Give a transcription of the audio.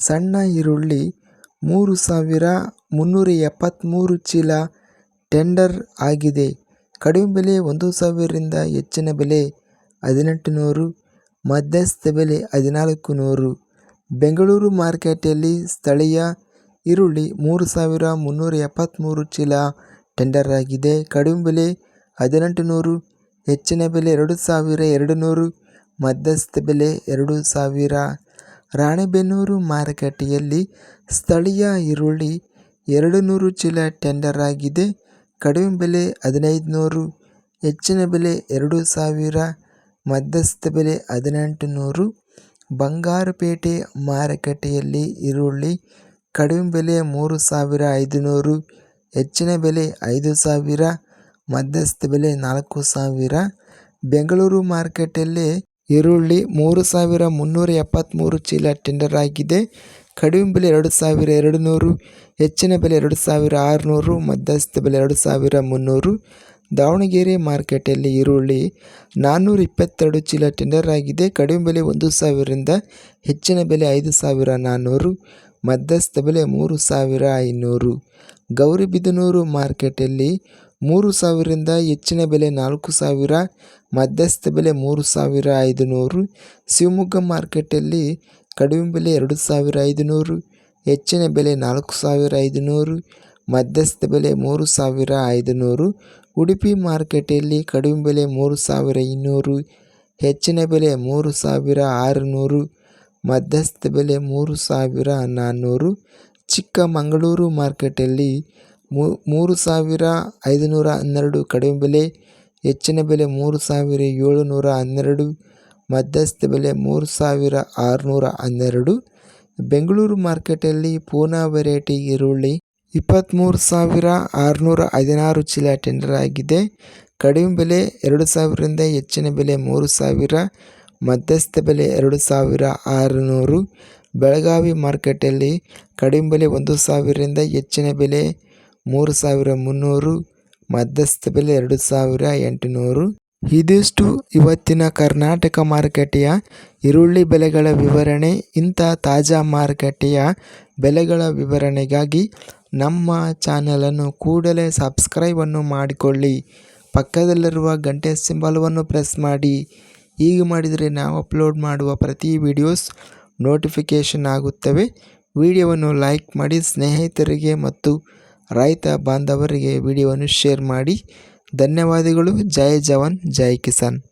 ಸಣ್ಣ ಈರುಳ್ಳಿ, ಮೂರು ಸಾವಿರ ಮುನ್ನೂರ ಎಪ್ಪತ್ತ್ಮೂರು ಚೀಲ ಟೆಂಡರ್ ಆಗಿದೆ. ಕಡಿಮೆ ಬೆಲೆ ಒಂದು ಸಾವಿರದಿಂದ ಹೆಚ್ಚಿನ ಬೆಲೆ ಹದಿನೆಂಟು ನೂರು, ಮಧ್ಯಸ್ಥ ಬೆಲೆ ಹದಿನಾಲ್ಕು ನೂರು. ಬೆಂಗಳೂರು ಮಾರ್ಕೆಟಲ್ಲಿ ಸ್ಥಳೀಯ ಈರುಳ್ಳಿ ಮೂರು ಸಾವಿರ ಮುನ್ನೂರ ಎಪ್ಪತ್ತ್ಮೂರು ಚೀಲ ಟೆಂಡರ್ ಆಗಿದೆ. ಕಡಿಮೆ ಬೆಲೆ ಹದಿನೆಂಟು ನೂರು, ಹೆಚ್ಚಿನ ಬೆಲೆ ಎರಡು ಸಾವಿರ ಎರಡು ನೂರು, ಮಧ್ಯಸ್ಥ ಬೆಲೆ ಎರಡು ಸಾವಿರ ರಾಣೆಬೆನ್ನೂರು ಮಾರುಕಟ್ಟೆಯಲ್ಲಿ ಸ್ಥಳೀಯ ಈರುಳ್ಳಿ ಎರಡು ನೂರು ಚೀಲ ಟೆಂಡರ್ ಆಗಿದೆ. ಕಡಿಮೆ ಬೆಲೆ ಹದಿನೈದು ನೂರು ಹೆಚ್ಚಿನ ಬೆಲೆ ಎರಡು ಸಾವಿರ, ಮಧ್ಯಸ್ಥ ಬೆಲೆ ಹದಿನೆಂಟು ನೂರು ಬಂಗಾರಪೇಟೆ ಮಾರುಕಟ್ಟೆಯಲ್ಲಿ ಈರುಳ್ಳಿ ಕಡಿಮೆ ಬೆಲೆ ಮೂರು ಸಾವಿರ ಐದು ನೂರು ಹೆಚ್ಚಿನ ಬೆಲೆ ಐದು ಸಾವಿರ, ಮಧ್ಯಸ್ಥ ಬೆಲೆ ನಾಲ್ಕು ಸಾವಿರ. ಬೆಂಗಳೂರು ಮಾರ್ಕೆಟಲ್ಲಿ ಈರುಳ್ಳಿ ಮೂರು ಸಾವಿರ ಮುನ್ನೂರ ಎಪ್ಪತ್ತ್ಮೂರು ಚೀಲ ಟೆಂಡರ್ ಆಗಿದೆ. ಕಡಿಮೆ ಬೆಲೆ ಎರಡು ಸಾವಿರ ಎರಡು ನೂರು ಹೆಚ್ಚಿನ ಬೆಲೆ ಎರಡು ಸಾವಿರ ಆರುನೂರು ಮಧ್ಯಸ್ಥ ಬೆಲೆ ಎರಡು ಸಾವಿರ ಮುನ್ನೂರು. ದಾವಣಗೆರೆ ಮಾರ್ಕೆಟಲ್ಲಿ ಈರುಳ್ಳಿ ನಾನ್ನೂರ ಇಪ್ಪತ್ತೆರಡು ಚೀಲ ಟೆಂಡರ್ ಆಗಿದೆ. ಕಡಿಮೆ ಬೆಲೆ ಒಂದು ಸಾವಿರದಿಂದ ಹೆಚ್ಚಿನ ಬೆಲೆ ಐದು ಸಾವಿರ ನಾನ್ನೂರು ಮಧ್ಯಸ್ಥ ಬೆಲೆ ಮೂರು ಸಾವಿರ ಐನೂರು. ಗೌರಿಬಿದನೂರು ಮಾರ್ಕೆಟಲ್ಲಿ ಮೂರು ಸಾವಿರದಿಂದ ಹೆಚ್ಚಿನ ಬೆಲೆ ನಾಲ್ಕು ಸಾವಿರ, ಮಧ್ಯಸ್ಥ ಬೆಲೆ ಮೂರು ಸಾವಿರ ಐದುನೂರು, ಶಿವಮೊಗ್ಗ ಮಾರ್ಕೆಟಲ್ಲಿ ಕಡಿಮೆ ಬೆಲೆ ಎರಡು ಸಾವಿರ ಐದುನೂರು, ಹೆಚ್ಚಿನ ಬೆಲೆ ನಾಲ್ಕು ಸಾವಿರ ಐದುನೂರು, ಮಧ್ಯಸ್ಥ ಬೆಲೆ ಮೂರು ಸಾವಿರ ಐದುನೂರು, ಉಡುಪಿ ಮಾರ್ಕೆಟಲ್ಲಿ ಕಡಿಮೆ ಬೆಲೆ ಮೂರು ಸಾವಿರ ಇನ್ನೂರು, ಹೆಚ್ಚಿನ ಬೆಲೆ ಮೂರು ಸಾವಿರ ಆರುನೂರು, ಮಧ್ಯಸ್ಥ ಬೆಲೆ ಮೂರು ಸಾವಿರ ನಾನ್ನೂರು, ಚಿಕ್ಕಮಗಳೂರು ಮಾರ್ಕೆಟಲ್ಲಿ ಮೂರು ಸಾವಿರ ಐದುನೂರ ಹನ್ನೆರಡು ಕಡಿಮೆ ಬೆಲೆ, ಹೆಚ್ಚಿನ ಬೆಲೆ ಮೂರು ಸಾವಿರ ಏಳುನೂರ ಹನ್ನೆರಡು, ಮಧ್ಯಸ್ಥ ಬೆಲೆ ಮೂರು ಸಾವಿರ ಆರುನೂರ ಹನ್ನೆರಡು. ಬೆಂಗಳೂರು ಮಾರ್ಕೆಟಲ್ಲಿ ಪೂನಾ ವೆರೈಟಿ ಈರುಳ್ಳಿ ಇಪ್ಪತ್ತ್ಮೂರು ಸಾವಿರ ಆರುನೂರ ಹದಿನಾರು ಚೀಲ ಟೆಂಡರ್ ಆಗಿದೆ. ಕಡಿಮೆ ಬೆಲೆ ಎರಡು ಸಾವಿರದಿಂದ ಹೆಚ್ಚಿನ ಬೆಲೆ ಮೂರು ಸಾವಿರ, ಮಧ್ಯಸ್ಥ ಬೆಲೆ ಎರಡು ಸಾವಿರ ಆರುನೂರು. ಬೆಳಗಾವಿ ಮಾರ್ಕೆಟಲ್ಲಿ ಕಡಿಮೆ ಬೆಲೆ ಒಂದು ಸಾವಿರದಿಂದ ಹೆಚ್ಚಿನ ಬೆಲೆ ಮೂರು ಸಾವಿರ ಮುನ್ನೂರು ಮಧ್ಯಸ್ಥ ಬೆಲೆ ಎರಡು ಸಾವಿರ ಎಂಟುನೂರು. ಇದಿಷ್ಟು ಇವತ್ತಿನ ಕರ್ನಾಟಕ ಮಾರುಕಟ್ಟೆಯ ಈರುಳ್ಳಿ ಬೆಲೆಗಳ ವಿವರಣೆ. ಇಂಥ ತಾಜಾ ಮಾರುಕಟ್ಟೆಯ ಬೆಲೆಗಳ ವಿವರಣೆಗಾಗಿ ನಮ್ಮ ಚಾನಲನ್ನು ಕೂಡಲೇ ಸಬ್ಸ್ಕ್ರೈಬನ್ನು ಮಾಡಿಕೊಳ್ಳಿ. ಪಕ್ಕದಲ್ಲಿರುವ ಗಂಟೆ ಸಿಂಬಲವನ್ನು ಪ್ರೆಸ್ ಮಾಡಿ. ಹೀಗೆ ಮಾಡಿದರೆ ನಾವು ಅಪ್ಲೋಡ್ ಮಾಡುವ ಪ್ರತಿ ವಿಡಿಯೋಸ್ ನೋಟಿಫಿಕೇಷನ್ ಆಗುತ್ತವೆ. ವಿಡಿಯೋವನ್ನು ಲೈಕ್ ಮಾಡಿ ಸ್ನೇಹಿತರಿಗೆ ಮತ್ತು ರೈತ ಬಾಂಧವರಿಗೆ ವಿಡಿಯೋವನ್ನು ಶೇರ್ ಮಾಡಿ. ಧನ್ಯವಾದಗಳು. ಜೈ ಜವಾನ್ ಜೈ ಕಿಸಾನ್.